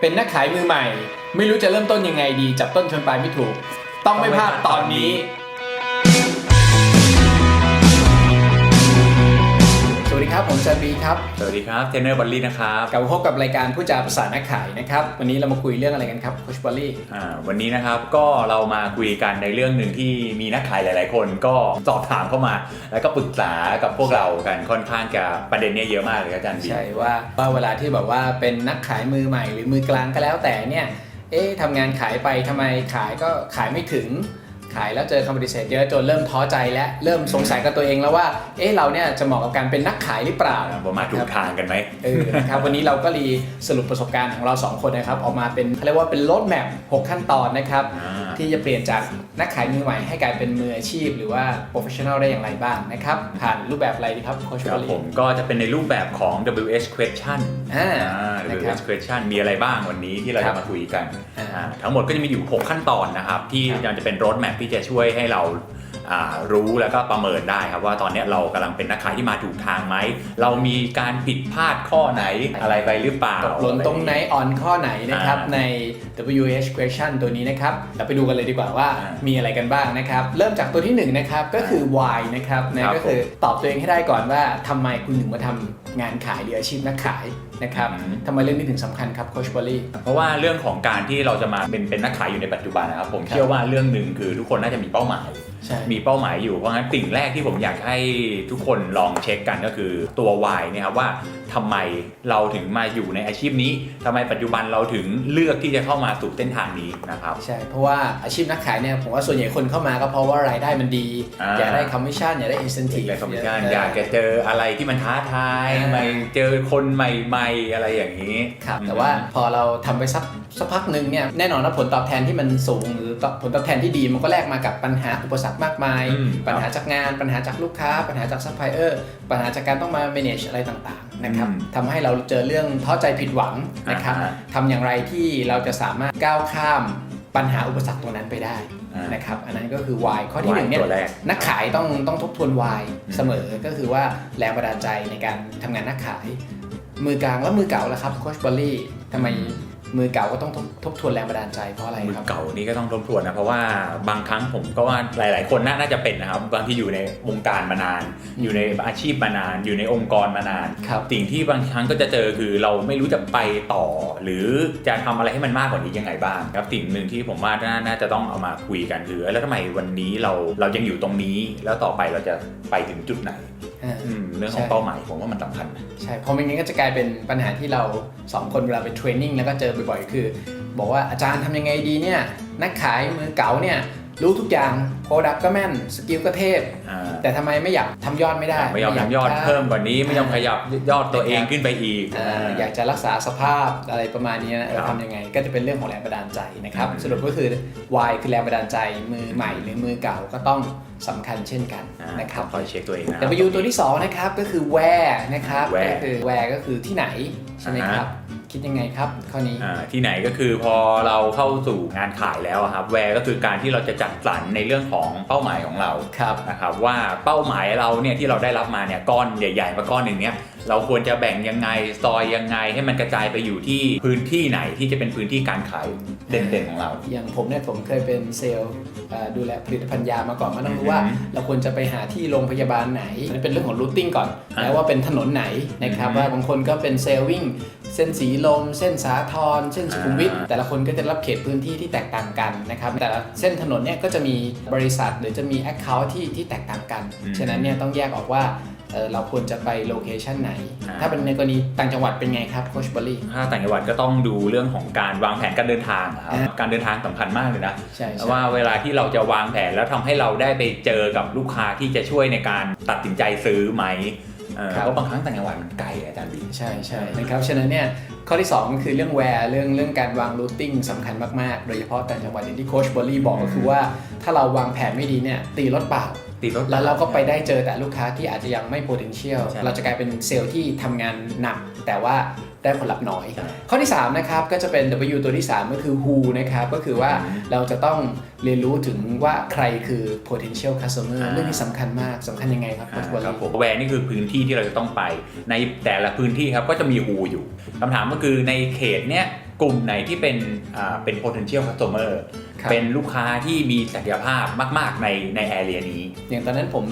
เป็นนักขายมือใหม่ ไม่รู้จะเริ่มต้นยังไงดี จับต้นชนปลายไม่ถูก ต้องไม่พลาดตอนนี้ ดีครับ ผมจันบีครับ สวัสดีครับ เทรนเนอร์บอลลี่นะครับ กลับมาพบกับรายการผู้จาภาษานักขายนะครับ วันนี้เรามาคุยเรื่องอะไรกันครับโคชบอลลี่อ่าวันนี้นะครับก็เรามาคุยกันในเรื่องหนึ่งที่มีนักขายหลาย ๆ คนก็สอบถามเข้ามา แล้วก็ปรึกษากับพวกเรากันค่อนข้างจะประเด็นเนี้ยเยอะมากเลยครับอาจารย์บีใช่ว่าว่าเวลาที่แบบว่าเป็นนักขายมือใหม่หรือมือกลางก็แล้วแต่เนี่ย เอ๊ะทำงานขายไปทำไมขายก็ขายไม่ถึง ขายแล้วเจอคำปฏิเสธเยอะจนเริ่มท้อใจและเริ่มสงสัยกับตัวเองแล้วว่า เอ๊ะเราเนี่ยจะเหมาะกับการเป็นนักขายหรือเปล่าประมาณถูกทางกันไหมเออนะครับวันนี้เราก็รีสรุปประสบการณ์ของเราสองคนนะครับ ออกมาเป็นเขาเรียกว่าเป็นโ a ดแมพ6ขั้นตอนนะครับอ่า ที่จะเปลี่ยนจากนักขายมือใหม่ให้กลายเป็นมืออาชีพ หรือว่าโปรเฟชชั่นอลได้อย่างไรบ้างนะครับ ผ่านรูปแบบอะไรดีครับโคชครัอบลผลี่มก็จะเป็นในรูปแบบของ WH question อ่าอ่านะครับ WH question มีอะไรบ้างวันนี้ที่เราครัจะบมาคุยกันอ่าอ่าทั้งหมดก็จะมีอยู่ 6 ขั้นตอนนะครับ ที่ครับจะเป็นรถแมพที่จะช่วยให้เราอ่า รู้แล้วก็ประเมินได้ครับว่าตอนเนี้ยเรากำลังเป็นนักขายที่มาถูกทางไหม เรามีการผิดพลาดข้อไหนอะไรไปหรือเปล่าตกหล่นตรงไหนอ่อนข้อไหนนะครับอ่าใน WH question ตัวนี้นะครับ เราไปดูกันเลยดีกว่าว่าอ่ามีอะไรกันบ้างนะครับ เริ่มจากตัวที่หนึ่งนะครับก็คือ why นะครับนะครับก็คือตอบตัวเองให้ได้ก่อนว่าทำไมคุณถึงมาทำงานขายหรืออาชีพนักขายนะครับอืมทำไมเรื่องนี้ถึงสำคัญครับโคชบอลลี่เพราะว่าเรื่องของการที่เราจะมาเป็นเป็นนักขายอยู่ในปัจจุบันนะครับผมครับเชื่อว่าเรื่องหนึ่งคือทุกคนน่าจะมีเป้าหมาย ใช่ มีเป้าหมายอยู่ เพราะงั้นสิ่งแรกที่ผมอยากให้ทุกคนลองเช็คกันก็คือตัว Y เนี่ยครับว่าทำไมเราถึงมาอยู่ในอาชีพนี้ทำไมปัจจุบันเราถึงเลือกที่จะเข้ามาสู่เส้นทางนี้นะครับใช่เพราะว่าอาชีพนักขายเนี่ยผมว่าส่วนใหญ่คนเข้ามาก็เพราะว่ารายได้มันดีอ่าอยากได้คอมมิชชั่นอยากได้อินส n น i ีอีกเลยคอมมิชชั่นอยากจะเจออะไรที่มันท้าทายอ่าใหม่เจอคนใหม่ๆอะไรอย่างนี้ครับแต่ว่าพอเราทำไปสักสักพักหนึ่งเนี่ยแน่นอนว่าผลตอบแทนที่มันสูงหรือผลตอบแทนที่ดีมันก็แลกมากับปัญหาอุปสรรคมากมายอืมปัญหาจากงานปัญหาจากลูกค้า ปัญหาจากซัพพลายเออร์ปัญหาจากการต้องมา manage อะไรต่างๆ นะครับอืมทำให้เราเจอเรื่องท้อใจผิดหวังนะครับอ่าทำอย่างไรที่เราจะสามารถก้าวข้ามปัญหาอุปสรรคตรงนั้นไปได้อ่านนะครับอันนั้นก็คือ why ข้อที่หนึ่ง Why เนี่ยตัวแรกนักขายต้องต้องทบทวน why อืมเสมอก็คือว่าแรงบันดาลใจในการทำงานนักขาย มือกลางและมือเก่าล่ะครับโคชบอลลี่ทำไม มือเก่าก็ต้องทบทบทวนแรงบันดาลใจเพราะอะไรมือครับ เก่านี่ก็ต้องทบทวนนะเพราะว่าบางครั้งผมก็ว่าหลาย ๆ คนน่าน่าจะเป็นนะครับบางที่อยู่ในวงการมานานอยู่ในอาชีพมานาน อยู่ในองค์กรมานาน ครับ สิ่งที่บางครั้งก็จะเจอคือเราไม่รู้จะไปต่อ หรือจะทำอะไรให้มันมากกว่านี้ยังไงบ้างครับสิ่งหนึ่งที่ผมว่าน่าน่าจะต้องเอามาคุยกันคือแล้วทำไมวันนี้เราเรายังอยู่ตรงนี้ แล้วต่อไปเราจะไปถึงจุดไหนอ่าอืม เรื่องของใช่เป้าหมายผมว่ามันสำคัญนะใช่เพราะไม่งั้นก็จะกลายเป็นปัญหาที่เราสองคนเวลาไปเทรนนิ่งแล้วก็เจอบ่อยๆ คือ บอกว่าอาจารย์ทำยังไงดีเนี่ยนักขายมือเก่าเนี่ย รู้ทุกอย่างโปรดักก็แม่น สกิลก็เทพ อ่าแต่ทำไมไม่อยากทำยอดไม่ได้ไม่ยอมากทำยอดจะเพิ่มกว่านี้ไม่ยอมขยับยอดตัวเองขึ้นไปอีกเอ่ออยากจะรักษาสภาพอะไรประมาณนี้นะเออครับทำยังไงก็จะเป็นเรื่องของแรงบันดาลใจนะครับอืม สรุปก็คือ Y คือแรงบันดาลใจมือใหม่หรือมือเก่าก็ต้องสำคัญเช่นกันอ่านะครับ คอยเช็คตัวเองนะ W ตัวที่ 2 นะครับก็คือ where นะครับ Where ก็คือ where ก็คือที่ไหน ใช่ไหมครับ คิดยังไงครับข้อนี้ อ่าที่ไหนก็คือพอเราเข้าสู่งานขายแล้วอะครับแวร์ก็คือการที่เราจะจัดสรรในเรื่องของเป้าหมายของเราครับ นะครับว่าเป้าหมายเราเนี่ยที่เราได้รับมาเนี่ยก้อนใหญ่ๆมาก้อนหนึ่งเนี่ยเราควรจะแบ่งยังไงซอยยังไงให้มันกระจายไปอยู่ที่พื้นที่ไหนที่จะเป็นพื้นที่การขายเด่นๆของเรา อย่างผมเนี่ยผมเคยเป็นเซลล์เอ่อดูแลผลิตภัณฑ์ยามาก่อนมันต้องรู้ว่า อือฮึเราควรจะไปหาที่โรงพยาบาลไหนนี่เป็นเรื่องของรูทติ้งก่อน อ่าแล้วว่าเป็นถนนไหนนะครับอือฮึว่าบางคนก็เป็นเซลล์วิ่ง เส้นสีลม เส้นสาทรเส้นสุขุมวิทอ่าแต่ละคนก็จะรับเขตพื้นที่ที่แตกต่างกันนะครับแต่ละเส้นถนนเนี่ยก็จะมีบริษัทหรือจะมี Account ที่ที่แตกต่างกัน ฉะนั้นเนี่ยต้องแยกออกว่าเอ่อเราควรจะไปโลเคชันไหน ถ้าเป็นในกรณีต่างจังหวัดเป็นไงครับโคชบอลลี่ถ้าต่างจังหวัดก็ต้องดูเรื่องของการวางแผนการเดินทางอะครับอ่าการเดินทางสำคัญมากเลยนะใช่ใช่ว่าเวลาที่เราจะวางแผนแล้วทำให้เราได้ไปเจอกับลูกค้าที่จะช่วยในการตัดสินใจซื้อไหม เออครับเพราะบางครั้งต่างจังหวัดมันไกลอะอาจารย์บีใช่ใช่นะครับฉะนั้นเนี่ยข้อที่2ก็คือเรื่องแวร์เรื่องเรื่องการวางรูทติ้งสำคัญมากๆ โดยเฉพาะต่างจังหวัดอย่างที่โคชบอลลี่บอกก็คือว่าถ้าเราวางแผนไม่ดีเนี่ยตีรถเปล่าติดรถแล้วเราก็ไปได้เจอแต่ลูกค้าที่อาจจะยังไม่ potential ใช่เราจะกลายเป็นเซลล์ที่ทำงานหนัก แต่ว่า ได้ผลลัพธ์น้อยใช่ข้อที่3นะครับก็จะเป็น W ตัวที่ 3 ก็คือ who นะครับก็คือว่าอืมเราจะต้องเรียนรู้ถึงว่าใครคือ potential customer อ่าเรื่องนี้สำคัญมากสำคัญยังไงครับโคอ่าชบอลครับลี่ผมแวร์นี่คือพื้นที่ที่เราจะต้องไป ในแต่ละพื้นที่ครับก็จะมีฮูอยู่คำถามก็คือในเขตเนี้ยกลุ่มไหนที่เป็นอ่าเป็น potential customer ครับ เป็นลูกค้าที่มีศักยภาพมาก ๆ ในในแอเรียนี้ อย่างตอนนั้นผม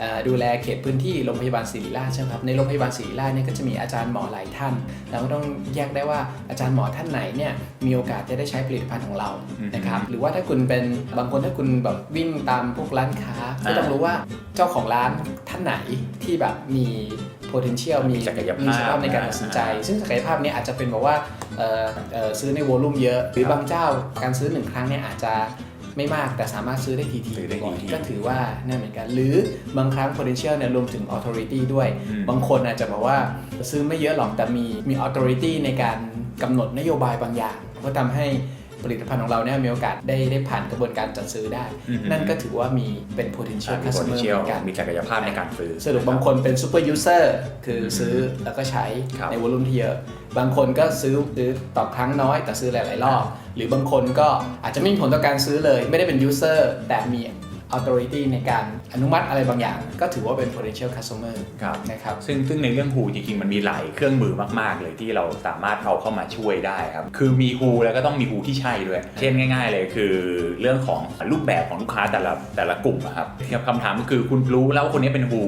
เอ่อดูแลเขตพื้นที่โรงพยาบาลศิริราชใช่ไหมครับในโรงพยาบาลศิริราชเนี่ยก็จะมีอาจารย์หมอหลายท่าน เราก็ต้องแยกได้ว่าอาจารย์หมอท่านไหนเนี่ยมีโอกาสจะได้ใช้ผลิตภัณฑ์ของเราอืมนะครับหรือว่าถ้าคุณเป็นบางคนถ้าคุณแบบวิ่งตามพวกร้านค้าก็อ่าต้องรู้ว่าเจ้าของร้านท่านไหนที่แบบมี potential มีมีศักยภาพมีศักยภาพในการตัดสินใจ ซึ่งศักยภาพเนี้อาจจะเป็นแบบว่าเอ่อเอ่อซื้อในวอลลุ่มเยอะ หรือบางเจ้าการซื้อหนึ่งครั้งเนี่ยอาจจะไม่มากแต่สามารถซื้อได้ทีทีซื้อได้บ่อยทีก็ถือว่านั่นเหมือนกัน หรือบางครั้ง potential เนี่ยรวมถึง authority ด้วยอืมบางคนอาจจะบอกว่าซื้อไม่เยอะหรอกแต่มีมี authority ในการกำหนดนโยบายบางอย่าง ก็ทำให้ ผลิตภัณฑ์ของเราเนี่ยมีโอกาสได้ได้ผ่านกระบวนการจัดซื้อได้ อืม นั่นก็ถือว่ามีเป็น potential มี customer เห potential มือนกันมีศักยภาพในการซื้อ สรุปบางคนเป็น super user คือซื้อแล้วก็ใช้ครับ ในวอลุ่มที่เยอะ บางคนก็ซื้อซื้อต่อครั้งน้อยแต่ซื้อหลาย ๆ รอบ หรือบางคนก็อาจจะไม่มีผลต่อการซื้อเลย ไม่ได้เป็น user แต่มี authority ในการอนุมัติอะไรบางอย่าง ก็ถือว่าเป็น potential customer ครับ นะครับ ซึ่งซึ่งในเรื่องฮูจริงๆ มันมีหลายเครื่องมือมาก ๆ เลยที่เราสามารถเอาเข้ามาช่วยได้ครับ คือมีฮูแล้วก็ต้องมีฮูที่ใช่ด้วย เช่นง่าย ๆ เลยคือเรื่องของรูปแบบของลูกค้าแต่ละแต่ละกลุ่มอะครับคำถามก็คือคุณรู้แล้วว่าคนนี้เป็นฮู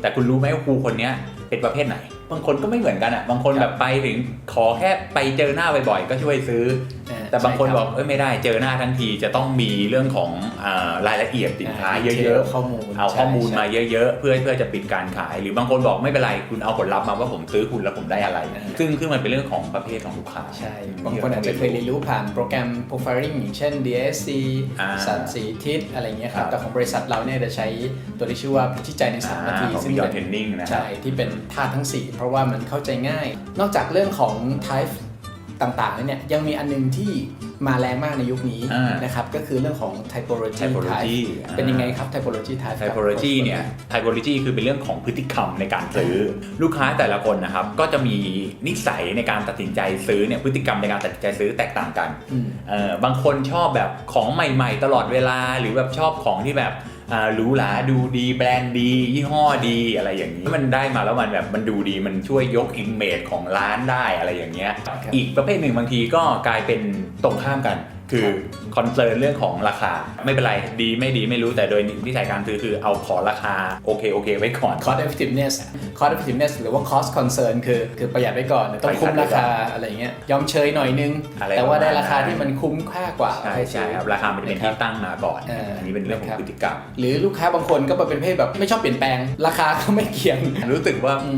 แต่คุณรู้ไหมว่าฮูคนนี้เป็นประเภทไหน บางคนก็ไม่เหมือนกันอะ บางคนครับแบบไปถึงขอแค่ไปเจอหน้าบ่อยๆก็ช่วยซื้อ แต่บางคนใช่บอกเอ้ยไม่ได้เจอหน้าทั้งทีจะต้องมีเรื่องของอารายละเอียดสินค้าเยดทอะลข้อมูลๆเอาข้อมูลใช่มาเยอะๆ เพื่อเพื่อจะปิดการขาย หรือบางคนบอกไม่เป็นไรคุณเอาผลลัพธ์มาว่าผมซื้อคุณแล้วผมได้อะไรอ่าซึ่งซึ่งมันเป็นเรื่องของประเภทของลูกค้าใช่บางคนอาจจะเคยเรียนรู้ผ่านโปรแกรม profiling อย่างเช่น DSC อ่าสันสีทิศอะไรเงี้ยครัครับบแต่ของบริษัทเราเนี่ยจะใช้ตัวที่ชื่อว่าพิชิตใจใน3นาทีของซึ่ง Beyond เป็น Training นะครับใช่ที่เป็นท่าตุทั้ง4เพราะว่ามันเข้าใจง่าย นอกจากเรื่องของ type ต่างๆแล้วเนี่ยยังมีอันนึงที่มาแรงมากในยุคนี้อ่าน นะครับก็คือเรื่องของ typology Typology type อ่าเป็นยังไงครับ typology type ครับ typology เนี่ย typology คือเป็นเรื่องของพฤติกรรมในการซื้อ ลูกค้าแต่ละคนนะครับ ก็จะมีนิสัยในการตัดสินใจซื้อเนี่ย พฤติกรรมในการตัดสินใจซื้อแตกต่างกัน อืม เออบางคนชอบแบบของใหม่ ๆ ตลอดเวลาหรือแบบชอบของที่แบบอ่า หรูหราดูดีแบรนด์ดี ยี่ห้อดีอะไรอย่างนี้มันได้มาแล้วมันแบบมันดูดีมันช่วยยกอิมเมจของร้านได้อะไรอย่างเงี้ยครับอีกประเภทหนึ่งบางทีก็กลายเป็นตรงข้ามกัน คือคอนเซิร์นเรื่องของราคาไม่เป็นไรดีไม่ดีไม่รู้แต่โดยนิสัยการซื้อคือเอาขอราคาโอเคโอเคไว้ก่อน cost effectiveness cost effectiveness หรือว่า cost concern คือคือประหยัดไว้ก่อนต้องคุ้มราคาอะไรเงี้ยยอมเชยหน่อยนึงอะไรแต่ว่าได้ประมาณราคานั้นที่มันคุ้มค่ากว่าใช่ห้ใช่ซื้อครับราคามันจะเป็นที่ตั้งมาก่อนเอออัอันนี้เป็นเรื่องของนะครับพฤติกรรม หรือลูกค้าบางคนก็เป็นประเภทแบบไม่ชอบเปลี่ยนแปลงราคาก็ไม่เกี่ยงรู้สึกว่าอื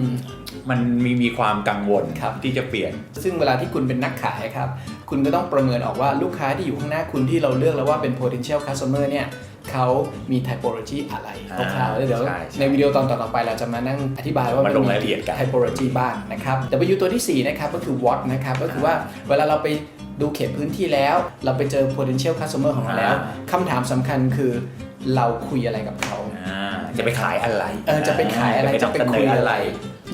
มมันมีมีความกังวลครับที่จะเปลี่ยน ซึ่งเวลาที่คุณเป็นนักขายครับ คุณก็ต้องประเมินออกว่าลูกค้าที่อยู่ข้างหน้าคุณที่เราเลือกแล้วว่าเป็น potential customer เนี่ยเขามี typology อะไรอ่าคร่าวๆแล้วเดี๋ยวใช่ใช่ในวิดีโอตอนต่อๆไปเราจะมานั่งอธิบายว่ามามันลงมีรายละเอียดกัน typology บ้างนะครับ W ตัวที่ 4 นะครับก็คือ what นะครับก็คือว่าเวลาเราไปดูเขตพื้นที่แล้ว เราไปเจอ potential customer ของเราแล้วคำถามสำคัญคือเราคุยอะไรกับเขาอ่าจะไปขายอะไร เออ จะไปขายอะไร จะจะไปไปนำเสนคุยออะอะไรไร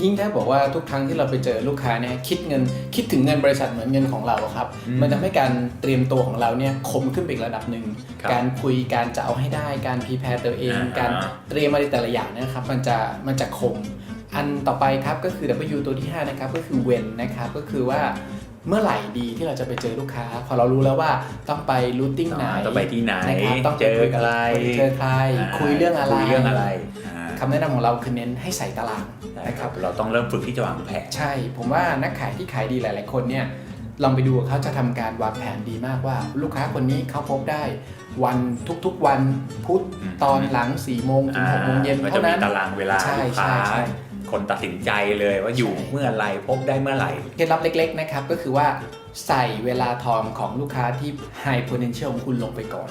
ยิ่งถ้าบอกว่าทุกครั้งที่เราไปเจอลูกค้าเนี่ยคิดเงินคิดถึงเงินบริษัทเหมือนเงินของเราอะครับอืมมันทำให้การเตรียมตัวของเราเนี่ยคมขึ้นไปอีกระดับหนึ่งครับการคุยการจะเอาให้ได้การพรีแพร์ตัวเองอ่าฮะการเตรียมอะไรแต่ละอย่างเนะครับมันจะมันจะคม อันต่อไปครับก็คือ W ตัวที่ 5 นะครับก็คือ when นะครับก็คือว่าเมื่อไหร่ดีที่เราจะไปเจอลูกค้า พอเรารู้แล้วว่าต้องไปรูทติ้งไหนอ่าต้องไปที่ไหนนะครับต้องไปเจอคุยกับใครเจอใครคุยเรื่องอะไรคุยเรื่องอะไรอ่าคำแนะนำของเราคือเน้นให้ใส่ตารางนะนะคครัรับบเราต้องเริ่มฝึกที่จะวางแผนใช่ ผมว่านักขายที่ขายดีหลาย ๆ คนเนี่ยลองไปดูกับเขาจะทำการวางแผนดีมากว่า ลูกค้าคนนี้เขาพบได้ วันทุกๆวันพุธอืมตอนหลัง4ี่โมงถึง6กโมงเย็นมันจะเท่ามีนั้นตารางเวลาใช่ลูกค้าใช่ใช่คนตัดสินใจเลยว่าอยู่ใช่เมื่อไหรพบได้เมื่อไหร่เคล็ดลับเล็ก ๆ นะครับก็คือว่าใส่เวลาทองของลูกค้าที่ high potential ของคุณลงไปก่อน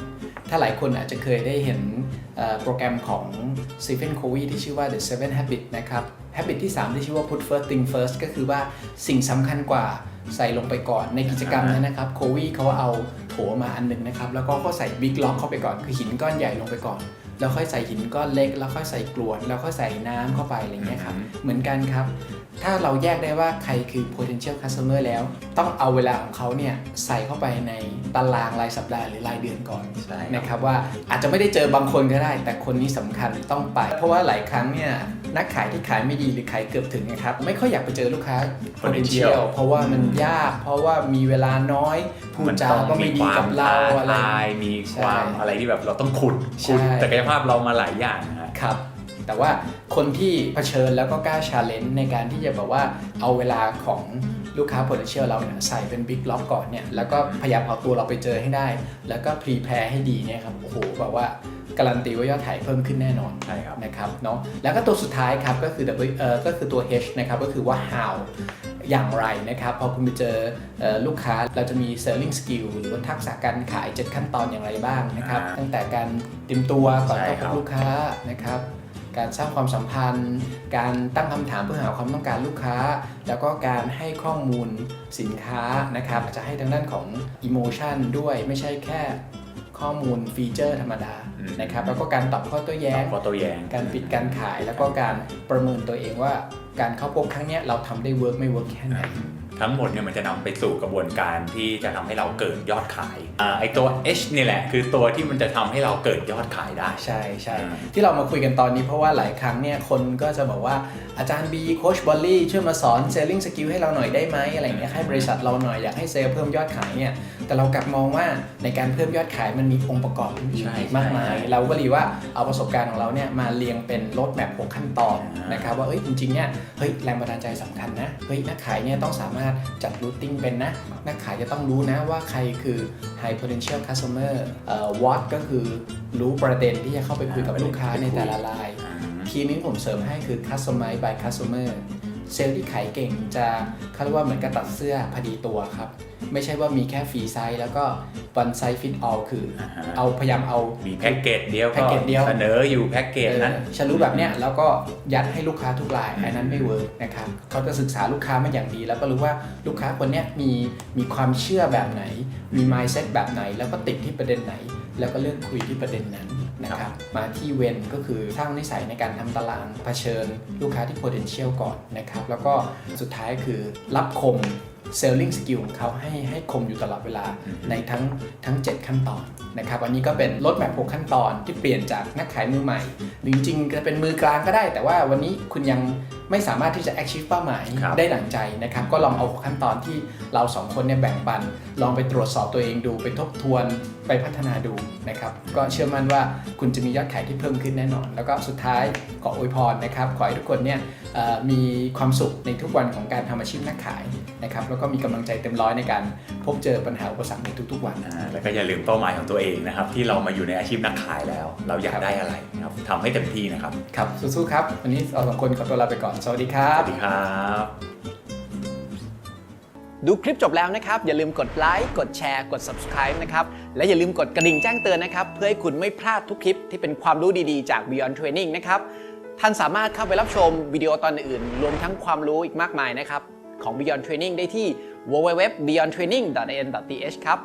ถ้าหลายคนอาจจะเคยได้เห็นโปรแกรมของ Stephen Covey ที่ชื่อว่า The Seven Habits นะครับ Habit ที่ 3 ที่ชื่อว่า Put First Thing First ก็คือว่าสิ่งสำคัญกว่าใส่ลงไปก่อนในกิจกรรมนั้นนะครับโควีเขาเอาโถมาอันหนึงนะครับ แล้วก็เขาใส่บิ๊กล็อกเข้าไปก่อน คือหินก้อนใหญ่ลงไปก่อน แล้วค่อยใส่หินก้อนเล็ก แล้วค่อยใส่กรวด แล้วค่อยใส่น้ำเข้าไปอะไรเงี้ยครับอืมเหมือนกันครับ ถ้าเราแยกได้ว่าใครคือ potential customer แล้ว ต้องเอาเวลาของเขาเนี่ยใส่เข้าไปในตารางรายสัปดาห์หรือรายเดือนก่อนใช่นะครับว่าอาจจะไม่ได้เจอบางคนก็ได้ แต่คนนี้สำคัญต้องไป เพราะว่าหลายครั้งเนี่ยนักขายที่ขายไม่ดีหรือขายเกือบถึงนะครับไม่ค่อยอยากไปเจอลูกค้า potential เพราะว่ามันยาก เพราะว่ามีเวลาน้อยพูดมันจาต้องก็ไม่มีดีความกับเราท้าอะไรทายมีความใช่อะไรที่แบบเราต้องขุดใช่ขุดศักยภาพเรามาหลายอย่างนะครับ แต่ว่าคนที่เผชิญแล้วก็กล้าชาเลนจ์ในการที่จะแบบว่าเอาเวลาของลูกค้า potential เราเนี่ยใส่เป็นบิ๊กล็อกก่อนเนี่ยแล้วก็พยายามเอาตัวเราไปเจอให้ได้ แล้วก็พรีแพร์ให้ดีเนี่ยครับโอ้โหแบบว่า การันตีว่ายอดขายเพิ่มขึ้นแน่นอนใช่ครับนะครับเนาะแล้วก็ตัวสุดท้ายครับก็คือ W เอ่อก็คือตัว H นะครับก็คือว่า how อย่างไรนะครับพอคุณไปเจอเอ่อลูกค้าเราจะมี selling skill หรือว่าทักษะการขาย 7 ขั้นตอนอย่างไรบ้างนะครับอ่าตั้งแต่การเตรียมตัวก่อนใช่เข้าพครับบลูกค้านะครับการสร้างความสัมพันธ์ การตั้งคำถามเพื่อหาความต้องการลูกค้า แล้วก็การให้ข้อมูลสินค้านะครับ จะให้ทางด้านของ emotion ด้วยไม่ใช่แค่ ข้อมูลฟีเจอร์ธรรมดาอืมนะครับแล้วก็การตอบข้อโต้แย้ง ข้อตัวแย้ง การปิดการขายแล้วก็การประเมินตัวเองว่าการเข้าพบครั้งเนี้ยเราทำได้เวิร์กไม่เวิร์กแค่ไหนทั้งหมดเนี่ยมันจะนำไปสู่กระบวนการที่จะทำให้เราเกิดยอดขายอ่าไอตัว H นี่แหละ คือตัวที่มันจะทำให้เราเกิดยอดขายได้ ใช่ใช่อืมที่เรามาคุยกันตอนนี้เพราะว่าหลายครั้งเนี่ยคนก็จะบอกว่าอาจารย์บีโคชบอลลี่ช่วยมาสอนเซลลิงสกิลให้เราหน่อยได้ไหมอะไรเงี้ยให้บริษัทเราหน่อยอยากให้เซลล์เพิ่มยอดขายเนี่ย แต่เรากลับมองว่าในการเพิ่มยอดขายมันมีองค์ประกอบอื่นใช่อีกมากมายใช่เราก็เลยว่าเอาประสบการณ์ของเราเนี่ยมาเรียงเป็นรถแมพหกขั้นตอนอ่านนะครับว่าเอ้ยจริงๆเนี่ยเฮ้ยแรงบันดาลใจสำคัญนะเฮ้ยนักขายเนี่ยต้องสามารถจัดรูทติ้งเป็นนะนักขายจะต้องรู้นะว่าใครคือ high potential customer เอ่อ what ก็คือรู้ประเด็นที่จะเข้าไปคุยกับลูกค้าในแต่ละรายอ่าทีนี้ผมเสริมให้คือ customize by customer เซลล์ที่ขายเก่งจะเขาเรียกว่าเหมือนกับตัดเสื้อพอดีตัวครับ ไม่ใช่ว่ามีแค่ฟรีไซส์แล้วก็ one size fit all คืออ่าฮะ เอาพยายามเอา มีแพ็กเกจเดียวแพ็กเกจเดียว เสนออยู่แพ็กเกจนั้น เออฉันรู้แบบเนี้ยแล้วก็ยัดให้ลูกค้าทุกรายอันนั้นไม่เวิร์กนะครับเขาจะศึกษาลูกค้ามาอย่างดี แล้วก็รู้ว่าลูกค้าคนเนี้ยมีมีความเชื่อแบบไหน มี mindset แบบไหน แล้วก็ติดที่ประเด็นไหน แล้วก็เลือกคุยที่ประเด็นนั้นนะครับมาที่เวนก็คือสร้างนิสัยในการทำตารางเผชิญ ลูกค้าที่ potential ก่อนนะครับแล้วก็สุดท้ายคือรับคม selling skill ของเขาให้ให้คมอยู่ตลอดเวลาอืมในทั้งทั้ง 7 ขั้นตอนนะครับวันนี้ก็เป็นรถแมพ6ขั้นตอนที่เปลี่ยนจากนักขายมือใหม่ หรือจริงๆจะเป็นมือกลางก็ได้ แต่ว่าวันนี้คุณยังไม่สามารถที่จะ achieve เป้าหมายครับได้ดั่งใจนะครับ ก็ลองเอาขั้นตอนที่เราสองคนเนี่ยแบ่งปัน ลองไปตรวจสอบตัวเองดู ไปทบทวนไปพัฒนาดูนะครับ ก็เชื่อมั่นว่าคุณจะมียอดขายที่เพิ่มขึ้นแน่นอน แล้วก็สุดท้ายขออวยพรนะครับ ขอให้ทุกคนเนี่ยเอ่อมีความสุขในทุกวันของการทำอาชีพนักขายนะครับ แล้วก็มีกำลังใจเต็มร้อยในการพบเจอปัญหาอุปสรรคในทุกๆวันอ่าแล้วก็อย่าลืมเป้าหมายของตัวเองนะครับ ที่เรามาอยู่ในอาชีพนักขายแล้ว เราอยากได้อะไรนะครับทำให้เต็มที่นะครับ ครับสู้ๆครับ วันนี้เราสองคนขอตัวลาไปก่อนสวัสดีครัสบวัสดีครับ ดูคลิปจบแล้วนะครับ อย่าลืมกดไลค์กดแชร์กด subscribe นะครับ และอย่าลืมกดกระดิ่งแจ้งเตือนนะครับ เพื่อให้คุณไม่พลาดทุกคลิปที่เป็นความรู้ดีๆจาก Beyond Training นะครับ ท่านสามารถเข้าไปรับชมวิดีโอตอนอื่น รวมทั้งความรู้อีกมากมายนะครับ ของ Beyond Training ได้ที่ www.beyondtraining.in.th ครับ